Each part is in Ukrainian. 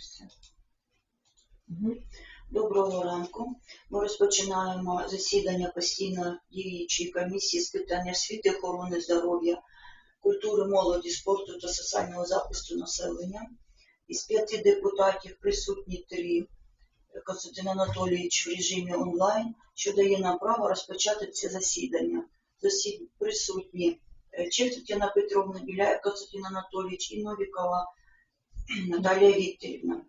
Все. Доброго ранку. Ми розпочинаємо засідання постійно діючої комісії з питань освіти, охорони здоров'я, культури, молоді, спорту та соціального захисту населення. Із п'яти депутатів присутні три. Константин Анатолійович в режимі онлайн, що дає нам право розпочати це засідання. Засід... Присутні е, Петровна, Біляєв Константин Анатолійович і Новікова Наталія Вікторівна.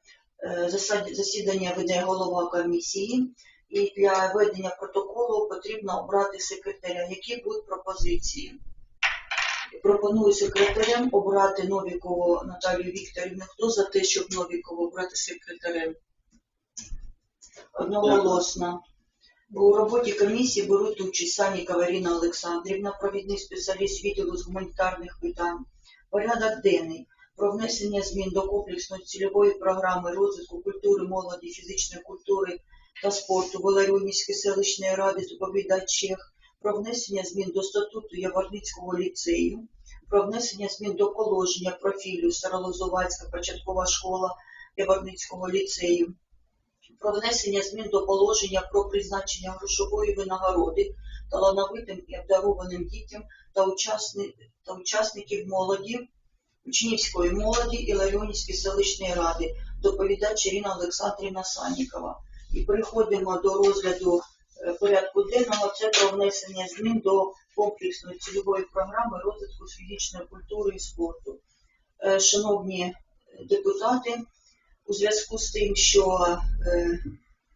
Е, Засідання веде голова комісії, і для ведення протоколу потрібно обрати секретаря. Які будуть пропозиції? Пропоную секретарем обрати Новікову Наталію Вікторівну. Хто за те, щоб Новікову обрати секретарем? Одноголосно. У роботі комісії беруть участь Санікова Ірина Олександрівна, провідний спеціаліст відділу з гуманітарних питань. Порядок денний про внесення змін до комплексної цільової програми розвитку культури, молоді, фізичної культури та спорту Веларіонівської селищної ради доповідач Чех, про внесення змін до статуту Яворницького ліцею, про внесення змін до положення профілю Старолозувацька початкова школа Яворницького ліцею, про внесення змін до положення про призначення грошової винагороди талановитим і обдарованим дітям та учасників молоді учнівської молоді Іларіонівської селищної ради, доповідач Ірина Олександрівна Санікова. І переходимо до розгляду е, порядку денного. Це про внесення змін до комплексної цільової програми розвитку фізичної культури і спорту. Е, Шановні депутати, у зв'язку з тим, що е,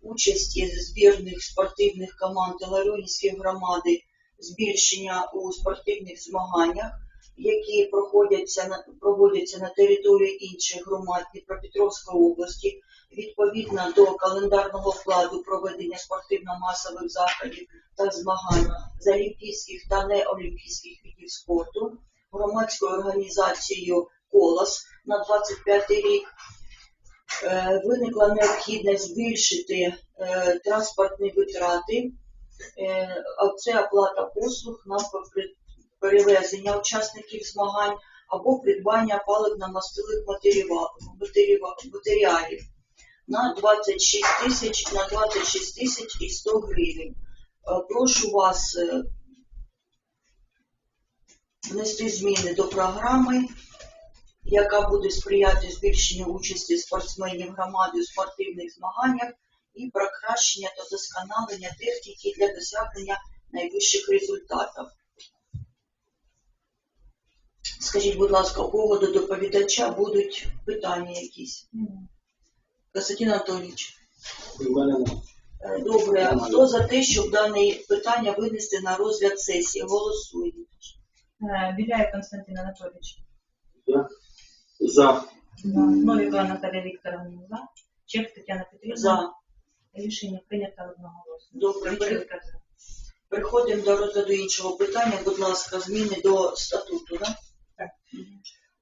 участі збірних спортивних команд Іларіонівської громади збільшення у спортивних змаганнях які проходяться на проводяться на території інших громад Дніпропетровської області, відповідно до календарного плану проведення спортивно-масових заходів та змагань з олімпійських та неолімпійських видів спорту громадською організацією Колос на 25 рік. е, Виникла необхідність збільшити е, транспортні витрати, Е, а це оплата послуг на попри- перевезення учасників змагань або придбання паливно-мастилих матеріалів на 26 тисяч на 26 тисяч і 100 гривень. Е, Прошу вас е, внести зміни до програми, яка буде сприяти збільшенню участі спортсменів громади у спортивних змаганнях і покращення та досконалення техніки для досягнення найвищих результатів. Скажіть, будь ласка, у кого до доповідача будуть питання якісь? Константин Анатолійович, е, добре, а хто за те, щоб дане питання винести на розгляд сесії? Голосуємо. Е, Біляєв Константин Анатолійович. Я за. Новікова Наталія Вікторовна за. Чех Тетяна Петрівна. За. Рішення прийнято одноголосно. Добре, пере- переходимо до розгляду іншого питання. Будь ласка, зміни до статуту. Да?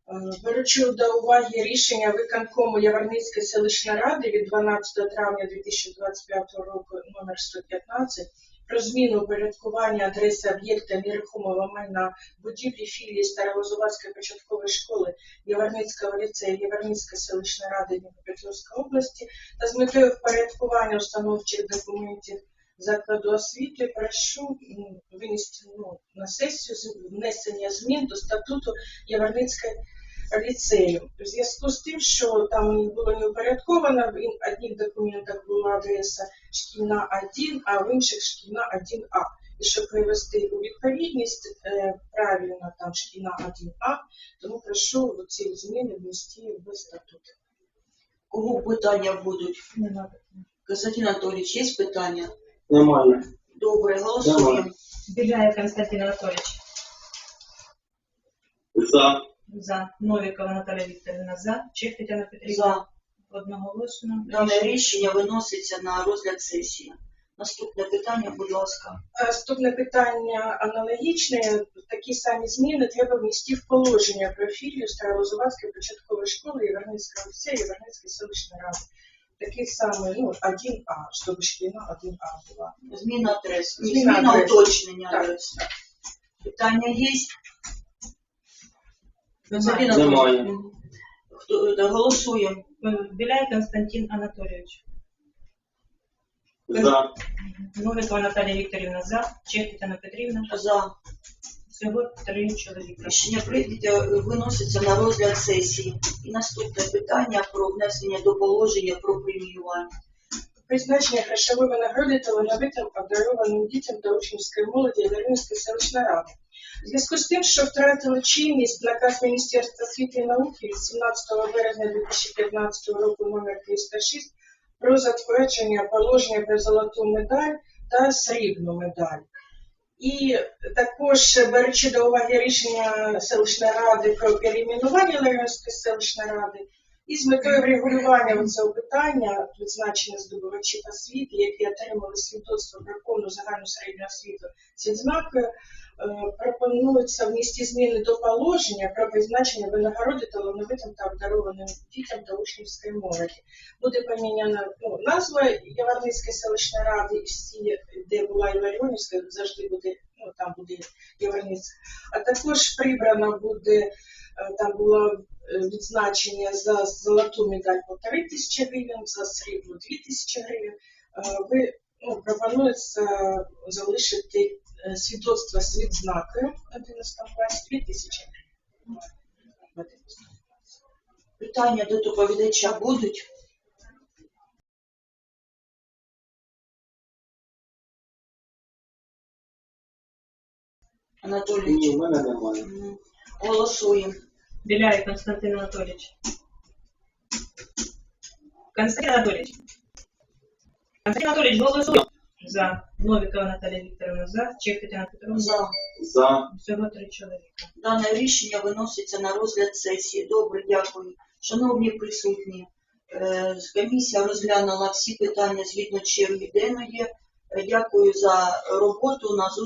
Е, Беручи до уваги рішення виконкому Яворницької селищної ради від 12 травня 2025 року номер 115 про зміну упорядкування адреси об'єкта нерухомого майна будівлі філії Старовозувацької початкової школи Яворницького ліцею Яворницької селищної ради Дніпропетровської області та з метою впорядкування установчих документів закладу освіти прошу винести ну, на сесію з- внесення змін до статуту Яворницької ліцею. В зв'язку з тим, що там було не упорядковано, в одних документах була адреса шкільна 1, а в інших шкільна 1А. І щоб привести у відповідність е, правильно там шкільна 1А, тому прошу ці зміни внести в статут. Кого питання будуть? Не надо. Константин Анатолійович, є питання? Немає. Добре, голосуємо. Біляєв Константин Анатолійович. За. За. Новікова Наталія Вікторівна за. Чех Тетяна Петрівна. За. Одноголосно. Дане рішення виноситься на розгляд сесії. Наступне питання, будь ласка. Наступне питання аналогічне. Такі самі зміни треба внести в положення про філію Старолозувацької початкової школи Єверницького ліцею Єверницької селищної ради. Такий самий, ну, 1А, щоб шкільна 1А була. Зміна адреси. Зміна Зміна адреси. уточнення Так. адреси. Питання є? Константин Немає. Анатолійович, Немає. Хто, да, голосуємо. Е, Біляй Константин Анатолійович. За. Новикова Наталія Вікторівна за. Чех Тетяна Петрівна. За. Всього три чоловіка. Рішення прийняття виноситься на розгляд сесії. І наступне питання про внесення до положення про преміювання. Призначення грошової винагороди талановитим обдарованим дітям та учнівської молоді Єврейської селищної ради. У зв'язку з тим, що втратили чинність наказ Міністерства освіти і науки від 17 березня 2015 року номер 306 про затвердження положення про золоту медаль та срібну медаль. І також беручи до уваги рішення селищної ради про перейменування Ларіонської селищної ради, і з метою врегулювання цього питання відзначені здобувачі освіти, які отримали свідоцтво про повну загальну середню освіту з відзнакою, е, пропонується внести зміни до положення про призначення винагороди талановитим та обдарованим дітям та учнівської молоді. Буде поміняна ну, назва Яворницької селищної ради, і всі, де була Іларіонівська, завжди буде, ну там буде Яворницька. А також прибрано буде, е, там було е, відзначення за золоту медаль полтори тисячі гривень, за срібну дві тисячі гривень. Е, Ви ну, пропонується залишити е, свідоцтво з відзнакою 11 класі 2 тисячі гривень. Питання до доповідача будуть? Анатолій, Ні, в мене немає. Голосуємо. Біляй Константин Анатолійович. Константин Анатолійович. Константин Анатолійович, голосуй. За. Новикова Наталія Вікторівна за. Чех Тетяна Петровна. За. За. Всього три чоловіка. Дане рішення виноситься на розгляд сесії. Добре, дякую. Шановні присутні, е, комісія розглянула всі питання згідно черги денної. Дякую за роботу. На зустріч